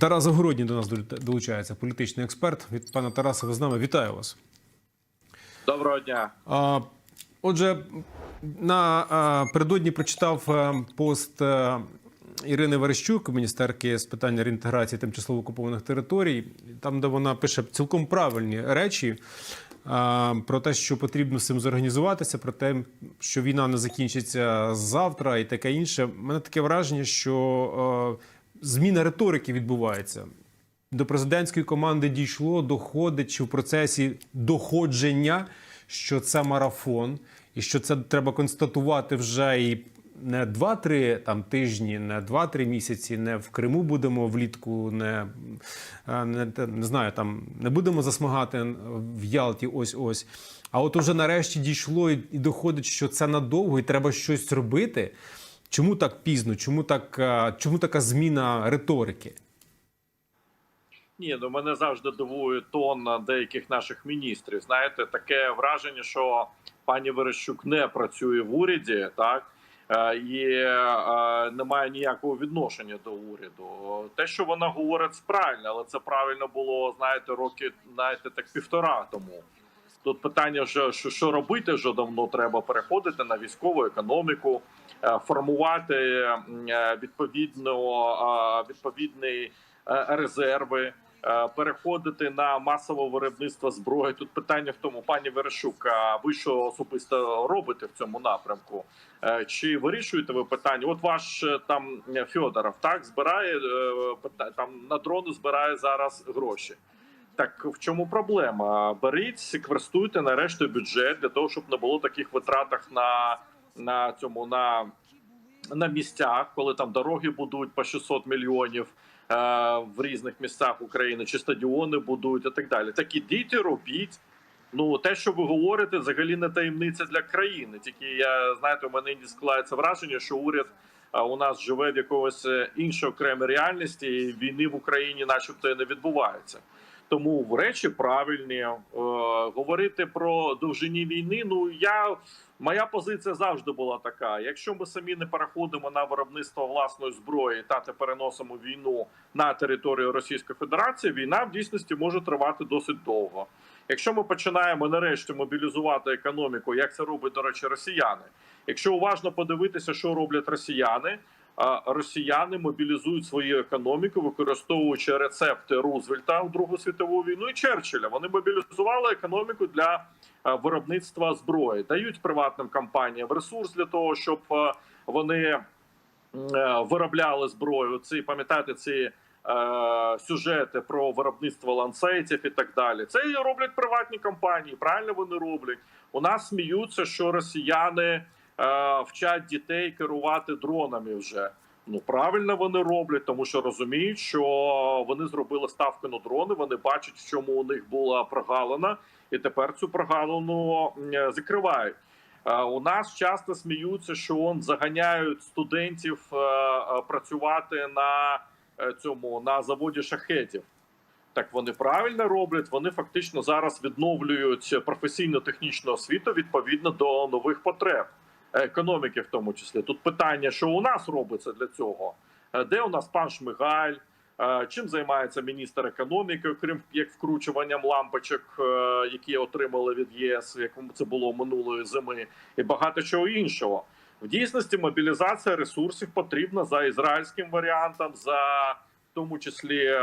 Тарас Загородній до нас долучається, політичний експерт. Від пана Тараса, ви з нами вітаю вас. Доброго дня. А, Отже, на передодні прочитав пост Ірини Верещук, міністерки з питань реінтеграції тимчасово окупованих територій, там, де вона пише цілком правильні речі. Про те, що потрібно з цим зорганізуватися, про те, що війна не закінчиться завтра і таке інше. У мене таке враження, що е, зміна риторики відбувається. До президентської команди дійшло, доходить чи в процесі доходження, що це марафон, і що це треба констатувати вже і не 2-3 там тижні, не 2-3 місяці, не в Криму будемо влітку, не, е, не, не знаю, там не будемо засмагати в Ялті ось ось. А от уже нарешті дійшло і, і доходить, що це надовго, і треба щось робити. Чому так пізно? Чому так, е, чому така зміна риторики? Ні, ну мене завжди дивує тон деяких наших міністрів. Знаєте, таке враження, що пані Верещук не працює в уряді, так е, і е, не має ніякого відношення до уряду. Те, що вона говорить, правильно, але це правильно було, знаєте, роки, знаєте, так півтора тому. Тут питання, що, що, робити вже давно треба переходити на військову економіку, формувати е, відповідно е, відповідні е, резерви, е, переходити на масове виробництво зброї. Тут питання в тому, пані Верешук, а ви що особисто робите в цьому напрямку? Е, Чи вирішуєте ви питання? От ваш е, там е, Федоров так збирає е, там на дрони збирає зараз гроші. Так в чому проблема? Беріть, секвестуйте нарешті бюджет для того, щоб не було таких витратах на, на цьому на, на місцях, коли там дороги будуть по 600 мільйонів е, в різних місцях України, чи стадіони будують і так далі. Так ідіть і робіть. Ну, те, що ви говорите, взагалі не таємниця для країни. Тільки я знаєте, у мене складається враження, що уряд а, у нас живе в якогось е, іншій окремій реальності, і війни в Україні, начебто, не відбувається. Тому в речі правильні е, говорити про довжині війни. Ну я моя позиція завжди була така: якщо ми самі не переходимо на виробництво власної зброї та не переносимо війну на територію Російської Федерації, війна в дійсності може тривати досить довго. Якщо ми починаємо нарешті мобілізувати економіку, як це робить до речі, росіяни. Якщо уважно подивитися, що роблять росіяни, росіяни мобілізують свою економіку, використовуючи рецепти Рузвельта в Другу світову війну і Черчилля. Вони мобілізували економіку для виробництва зброї, дають приватним компаніям ресурс для того, щоб вони е, виробляли зброю. Ці пам'ятаєте ці. е, Сюжети про виробництво ланцетів і так далі. Це і роблять приватні компанії. Правильно вони роблять. У нас сміються, що росіяни е, вчать дітей керувати дронами вже. Ну правильно вони роблять, тому що розуміють, що вони зробили ставку на дрони. Вони бачать, в чому у них була прогалина, і тепер цю прогалину закривають. Е, У нас часто сміються, що он заганяють студентів е, е, працювати на е, цьому на заводі шахетів. Так вони правильно роблять. Вони фактично зараз відновлюють професійно-технічну освіту відповідно до нових потреб економіки, в тому числі. Тут питання, що у нас робиться для цього? Е, Де у нас пан Шмигаль? Е, Чим займається міністр економіки, окрім як вкручуванням лампочок, е, які отримали від ЄС, як це було минулої зими, і багато чого іншого. В дійсності мобілізація ресурсів потрібна за ізраїльським варіантом, за в тому числі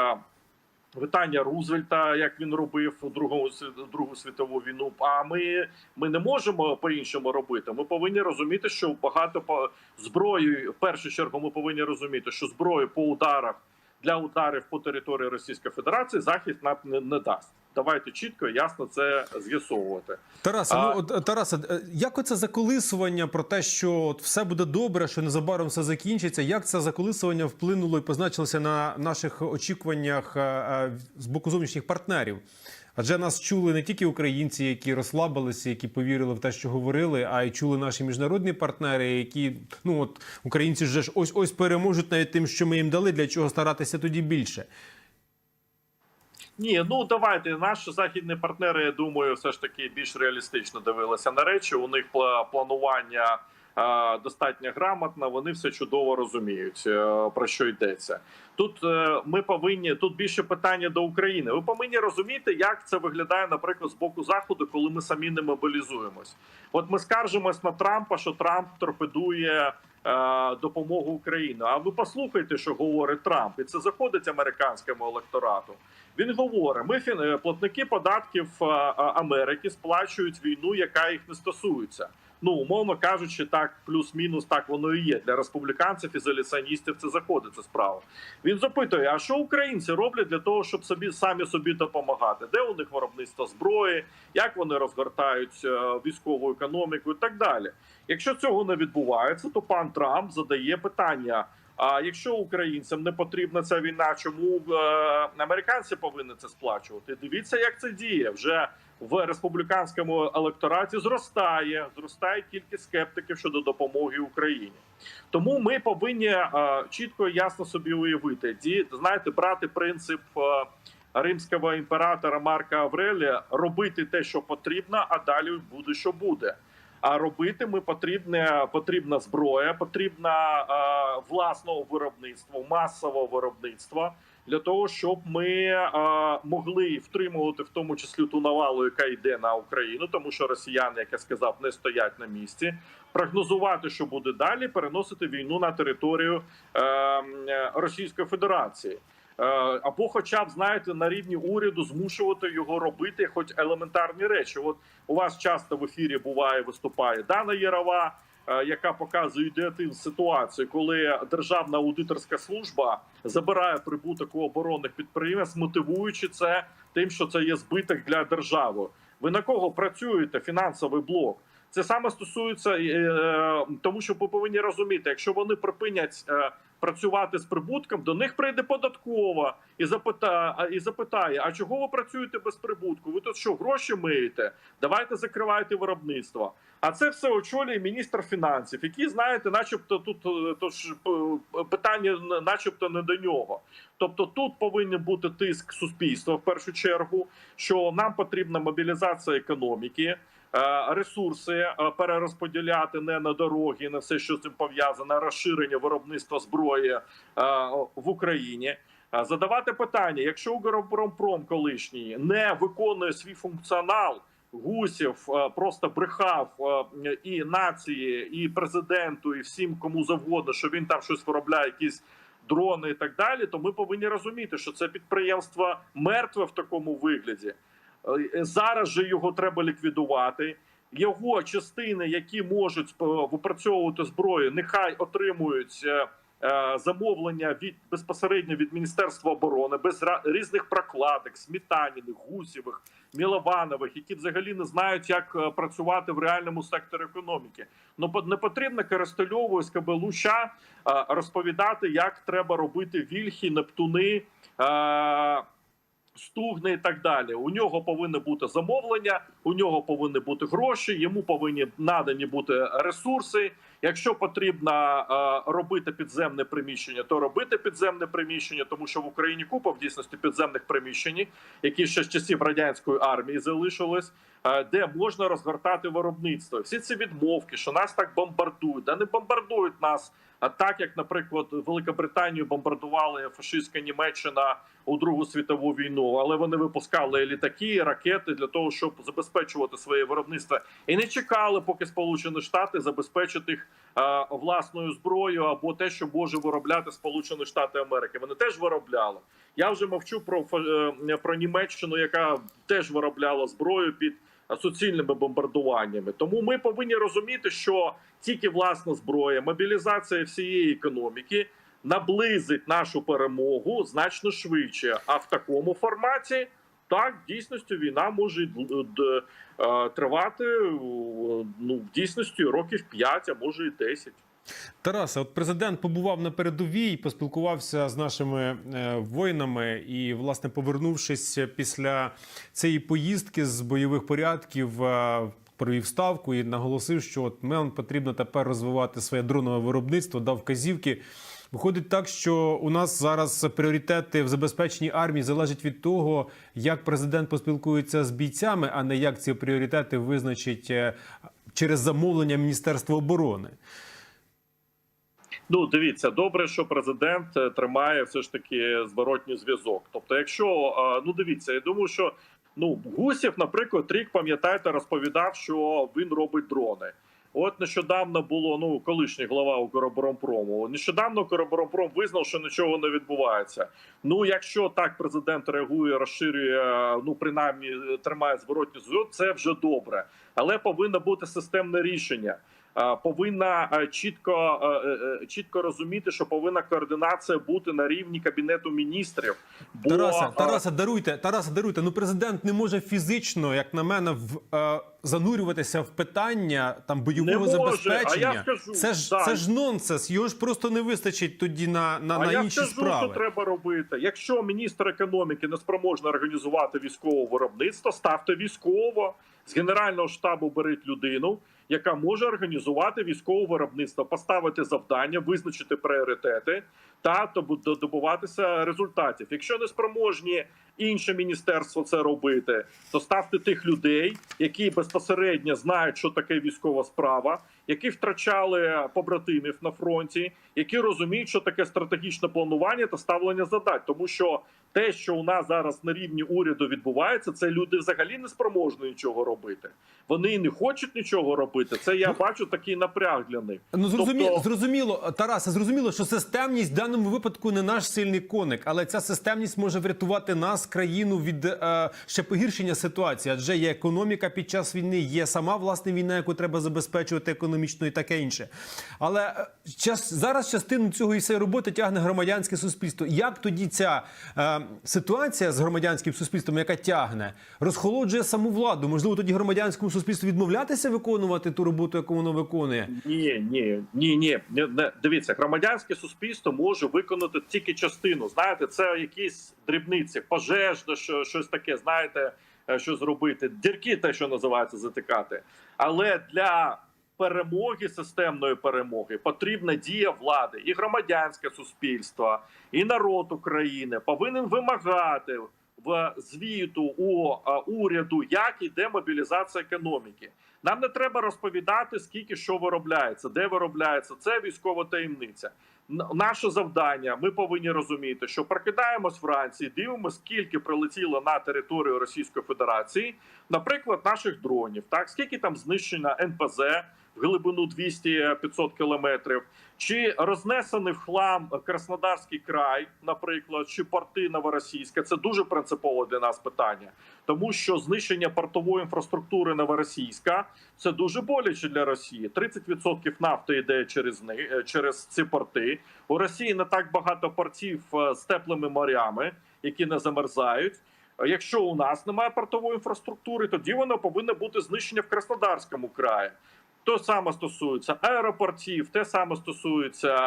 витання Рузвельта, як він робив у світ- другу світову війну. А ми, ми не можемо по-іншому робити. Ми повинні розуміти, що багато по зброї, в першу чергу, ми повинні розуміти, що зброю по ударах для ударів по території Російської Федерації захід нам не, не дасть. Давайте чітко і ясно це з'ясовувати. Тараса, А- ну от Тарасе, е, як оце заколисування про те, що от все буде добре, що незабаром все закінчиться? Як це заколисування вплинуло і позначилося на наших очікуваннях е, е, з боку зовнішніх партнерів? Адже нас чули не тільки українці, які розслабилися, які повірили в те, що говорили, а й чули наші міжнародні партнери, які ну от українці вже ж ось ось переможуть навіть тим, що ми їм дали. Для чого старатися тоді більше? Ні, ну давайте наші західні партнери, я думаю, все ж таки більш реалістично дивилися на речі. У них планування достатньо грамотна, вони все чудово розуміють е, про що йдеться. Тут е, ми повинні тут більше питання до України. Ви повинні розуміти, як це виглядає, наприклад, з боку заходу, коли ми самі не мобілізуємось. От ми скаржимось на Трампа, що Трамп торпедує е, допомогу Україні. А ви послухайте, що говорить Трамп, і це заходить американському електорату. Він говорить: ми платники податків Америки сплачують війну, яка їх не стосується. Ну, умовно кажучи, так, плюс-мінус, так воно і є. Для республіканців, ізоляціоністів це заходить ця справа. Він запитує: а що українці роблять для того, щоб собі самі собі допомагати? Де у них виробництво зброї, як вони розгортають е, військову економіку і так далі? Якщо цього не відбувається, то пан Трамп задає питання. А якщо українцям не потрібна ця війна, чому е, американці повинні це сплачувати? Дивіться, як це діє вже в республіканському електораті. Зростає, зростає кількість скептиків щодо допомоги Україні. Тому ми повинні е, чітко і ясно собі уявити, ді знаєте, брати принцип. е, Римського імператора Марка Аврелія робити те, що потрібно, а далі буде, що буде. А робити ми потрібне потрібна зброя, потрібна е, власного виробництва, масового виробництва для того, щоб ми могли втримувати в тому числі ту навалу, яка йде на Україну, тому що росіяни, як я сказав, не стоять на місці. Прогнозувати, що буде далі, переносити війну на територію е, е, Російської Федерації. Е, Або, хоча б знаєте, на рівні уряду змушувати його робити, хоч елементарні речі. От у вас часто в ефірі буває, виступає Дана Єрова, е, яка показує ідеативну ситуацію, коли державна аудиторська служба забирає прибуток у оборонних підприємств, мотивуючи це тим, що це є збиток для держави. Ви на кого працюєте? Фінансовий блок. Це саме стосується е, тому, що ви повинні розуміти, якщо вони припинять е, працювати з прибутком, до них прийде податкова і запитає, і запитає: а чого ви працюєте без прибутку? Ви тут що гроші миєте? Давайте закривайте виробництво. А це все очолює міністр фінансів, який знаєте, начебто тут е, то ж питання, начебто, не до нього. Тобто, тут повинен бути тиск суспільства в першу чергу, що нам потрібна мобілізація економіки. Е, Ресурси е, перерозподіляти не на дороги, на все, що з цим пов'язане, розширення виробництва зброї е, в Україні. Задавати питання: якщо Укроборонпром колишній не виконує свій функціонал, Гусів просто брехав і нації, і президенту, і всім кому завгодно, що він там щось виробляє, якісь дрони і так далі. То ми повинні розуміти, що це підприємство мертве в такому вигляді. Е, Зараз же його треба ліквідувати. Його частини, які можуть е, випрацьовувати зброю, нехай отримують е, замовлення від безпосередньо від Міністерства оборони без різних прокладок, смітаніних, гусєвих, мілованових, які взагалі не знають, як працювати в реальному секторі економіки. Ну не потрібно Коростельову з е, розповідати, як треба робити вільхи, нептуни. Е, Стугни і так далі. У нього повинне бути замовлення, у нього повинні бути гроші, йому повинні надані бути ресурси. Якщо потрібно е, робити підземне приміщення, то робити підземне приміщення, тому що в Україні купа в дійсності підземних приміщень, які ще з часів радянської армії залишились, е, де можна розгортати виробництво. Всі ці відмовки, що нас так бомбардують, да не бомбардують нас. Так як, наприклад, Великобританію бомбардували фашистська Німеччина у Другу світову війну, але вони випускали літаки, ракети для того, щоб забезпечувати своє виробництво, і не чекали, поки Сполучені Штати забезпечать їх е, власною зброєю або те, що може виробляти Сполучені Штати Америки. Вони теж виробляли. Я вже мовчу про е, про Німеччину, яка теж виробляла зброю під суцільними бомбардуваннями. Тому ми повинні розуміти, що тільки власна зброя, мобілізація всієї економіки наблизить нашу перемогу значно швидше. А в такому форматі так дійсності війна може е, тривати ну в дійсності років 5, а може і 10. Тарасе, от президент побував на передовій, поспілкувався з нашими е, воїнами, і, власне, повернувшись після цієї поїздки з бойових порядків, е, провів ставку і наголосив, що от нам потрібно тепер розвивати своє дронове виробництво, дав вказівки. Виходить так, що у нас зараз пріоритети в забезпеченні армії залежать від того, як президент поспілкується з бійцями, а не як ці пріоритети визначить е, через замовлення Міністерства оборони. Ну, дивіться, добре, що президент е, тримає все ж таки зворотній зв'язок. Тобто, якщо е, ну дивіться, я думаю, що ну Гусєв, наприклад, рік пам'ятаєте, розповідав, що він робить дрони. От нещодавно було ну колишній глава Укроборонпрому. Нещодавно Укроборонпром визнав, що нічого не відбувається. Ну, якщо так президент реагує, розширює, ну принаймні тримає зворотній зв'язок, це вже добре, але повинно бути системне рішення. Е, Повинна е, чітко е, чітко розуміти, що повинна координація бути на рівні кабінету міністрів. Бо Тараса, Тараса, даруйте, Тараса, даруйте. Ну президент не може фізично, як на мене, в е, занурюватися в питання там бойового може, забезпечення. а я скажу, це ж так. це ж нонсенс. Його ж просто не вистачить тоді на, на, А на я інші скажу, справи. що треба робити. Якщо міністр економіки не спроможний організувати військове виробництво, ставте військово з генерального штабу беріть людину, яка може організувати військове виробництво, поставити завдання, визначити пріоритети та добуватися результатів. Якщо не спроможні інше міністерство це робити, то ставте тих людей, які безпосередньо знають, що таке військова справа, які втрачали побратимів на фронті, які розуміють, що таке стратегічне планування та ставлення задач, тому що те, що у нас зараз на рівні уряду відбувається, це люди взагалі не спроможні нічого робити. Вони не хочуть нічого робити. Це я бачу такий напряг для них. Ну зрозуміло, Тобто- зрозуміло, Тараса, зрозуміло, що системність в даному випадку не наш сильний коник, але ця системність може врятувати нас, країну від е, ще погіршення ситуації. Адже є економіка під час війни, є сама власне війна, яку треба забезпечувати економічно і таке інше. Але е, час зараз частину цього і всієї роботи тягне громадянське суспільство. Як тоді ця е, ситуація з громадянським суспільством, яка тягне, розхолоджує саму владу? Можливо, тоді громадянському суспільству відмовлятися виконувати ту роботу, яку воно виконує? Ні, ні, ні, ні. Дивіться, громадянське суспільство може виконати тільки частину. Знаєте, це якісь дрібниці, пожежне, що щось таке. Знаєте, е, що зробити, дірки, те, що називається, затикати. Але для перемоги, системної перемоги, потрібна дія влади і громадянське суспільство, і народ України повинен вимагати в звіту у уряду, як іде мобілізація економіки. Нам не треба розповідати, скільки що виробляється, де виробляється. Це військова таємниця. Наше завдання. Ми повинні розуміти, що прокидаємось вранці, дивимося, скільки прилетіло на територію Російської Федерації, наприклад, наших дронів. Так скільки там знищено НПЗ в глибину 200-500 кілометрів, чи рознесений в хлам Краснодарський край, наприклад, чи порти Новоросійська. Це дуже принципово для нас питання, тому що знищення портової інфраструктури Новоросійська це дуже боляче для Росії. 30% нафти йде через них е, через ці порти. У Росії не так багато портів е, з теплими морями, які не замерзають. Якщо у нас немає портової інфраструктури, тоді воно повинно бути знищення в Краснодарському краї. То саме стосується аеропортів, те саме стосується е,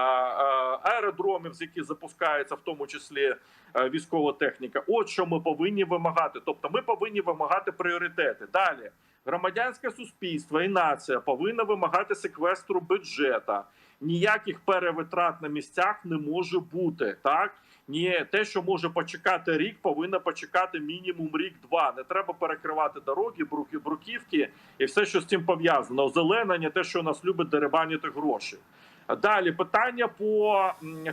аеродромів, з яких запускається в тому числі е, військова техніка. От що ми повинні вимагати. Тобто, ми повинні вимагати пріоритети. Далі громадянське суспільство і нація повинна вимагати секвестру бюджета. Ніяких перевитрат на місцях не може бути. Так ні, те, що може почекати рік, повинно почекати мінімум рік-два. Не треба перекривати дороги, бруки, бруківки і все, що з цим пов'язано. Озеленення, те, що нас любить деребаніти гроші. Далі питання по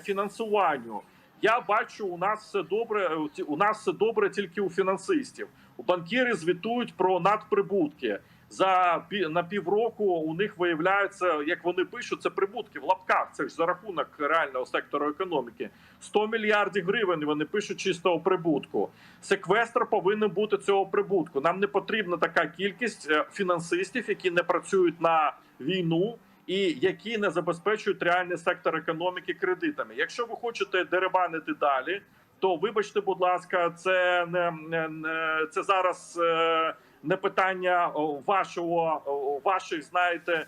фінансуванню. Я бачу, у нас все добре. е, У нас все добре тільки у фінансистів. У банкіри звітують про надприбутки. За на півроку у них виявляється, як вони пишуть, це прибутки в лапках. Це ж за рахунок реального сектору економіки. 100 мільярдів гривень вони пишуть чистого прибутку. Секвестр повинен бути цього прибутку. Нам не потрібна така кількість е, фінансистів, які не працюють на війну і які не забезпечують реальний сектор економіки кредитами. Якщо ви хочете деребанити далі, то вибачте, будь ласка, це не це зараз е, не питання вашого о, ваших, знаєте,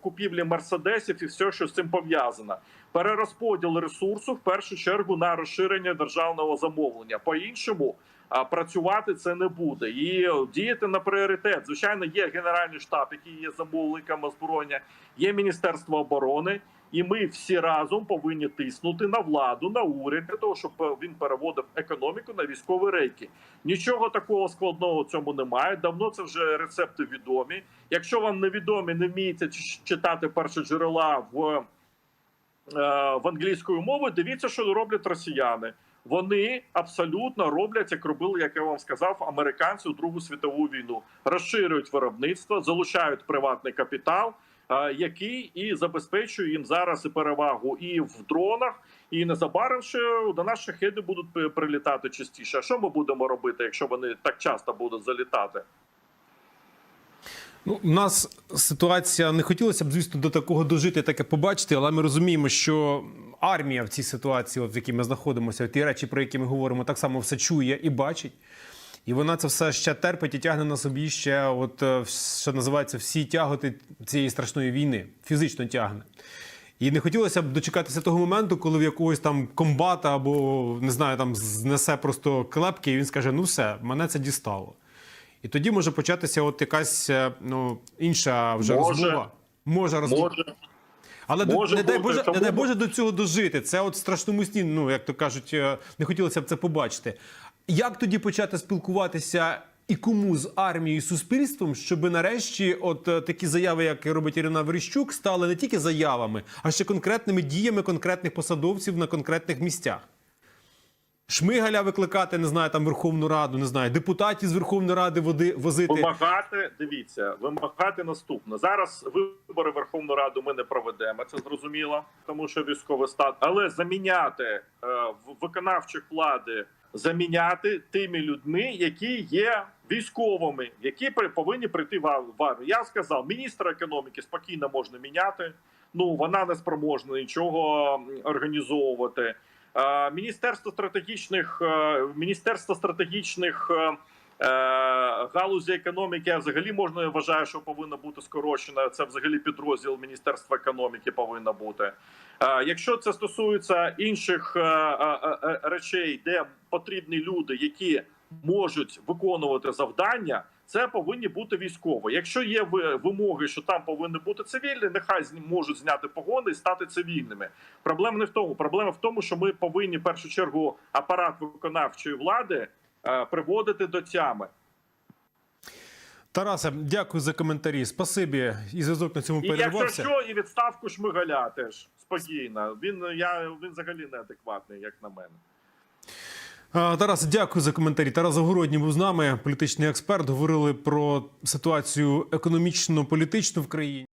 купівлі мерседесів і все, що з цим пов'язано. Перерозподіл ресурсу в першу чергу на розширення державного замовлення. По іншому працювати це не буде і діяти на пріоритет. Звичайно, є генеральний штаб, який є замовником озброєння, є міністерство оборони, І ми всі разом повинні тиснути на владу, на уряд для того, щоб е, він переводив економіку на військові рейки. Нічого такого складного в цьому немає. Давно це вже рецепти відомі. Якщо вам невідомі, не вмієте читати перші джерела в, е, в англійською мовою, дивіться, що роблять росіяни. Вони абсолютно роблять, як робили, як я вам сказав, американці у Другу світову війну. Розширюють виробництво, залучають приватний капітал, який і забезпечує їм зараз і перевагу і в дронах, і незабаром ще до нас шахеди будуть прилітати частіше. А що ми будемо робити, якщо вони так часто будуть залітати? Ну, у нас ситуація не хотілося б, звісно, до такого дожити, таке побачити, але ми розуміємо, що армія в цій ситуації, в якій ми знаходимося, ті речі, про які ми говоримо, так само все чує і бачить. І вона це все ще терпить і тягне на собі ще, от е, що називається, всі тяготи цієї страшної війни, фізично тягне. І не хотілося б дочекатися того моменту, коли в якогось там комбата або не знаю, там знесе просто клепки, і він скаже: ну все, мене це дістало. І тоді може початися от якась е, ну, інша вже Може. розмова. Може розмова. Може, Але може не, дай Боже, не дай Боже до цього дожити. Це от страшному сні, ну як то кажуть, е, не хотілося б це побачити. Як тоді почати спілкуватися і кому з армією і суспільством, щоб нарешті, от е, такі заяви, як робить Ірина Верещук, стали не тільки заявами, а ще конкретними діями конкретних посадовців на конкретних місцях? Шмигаля викликати, не знаю, там Верховну Раду, не знаю, депутатів з Верховної Ради води возити. вимагати. Дивіться, вимагати наступне. Зараз вибори Верховну Раду ми не проведемо. Це зрозуміло, тому що військовий стан. Але заміняти е, виконавчих влади, заміняти тими людьми, які є військовими, які повинні прийти в армію. Я сказав, міністра економіки спокійно можна міняти. Ну вона не спроможна нічого організовувати. Міністерство стратегічних е, міністерство стратегічних е, галузі економіки а взагалі можна я вважаю, що повинно бути скорочено. Це взагалі підрозділ Міністерства економіки повинно бути. Е, Якщо це стосується інших е, е, е, речей, де потрібні люди, які можуть виконувати завдання. Це повинні бути військові. Якщо є вимоги, що там повинні бути цивільні, нехай можуть зняти погони і стати цивільними. Проблема не в тому. Проблема в тому, що ми повинні в першу чергу апарат виконавчої влади е, приводити до тями. Тарасе, дякую за коментарі. Спасибі. І зв'язок на цьому І якщо що, і відставку Шмигаля теж спокійно. Він я він взагалі неадекватний, як на мене. Тарас, дякую за коментарі. Тарас Загородній був з нами, політичний експерт. Говорили про ситуацію економічно-політичну в країні.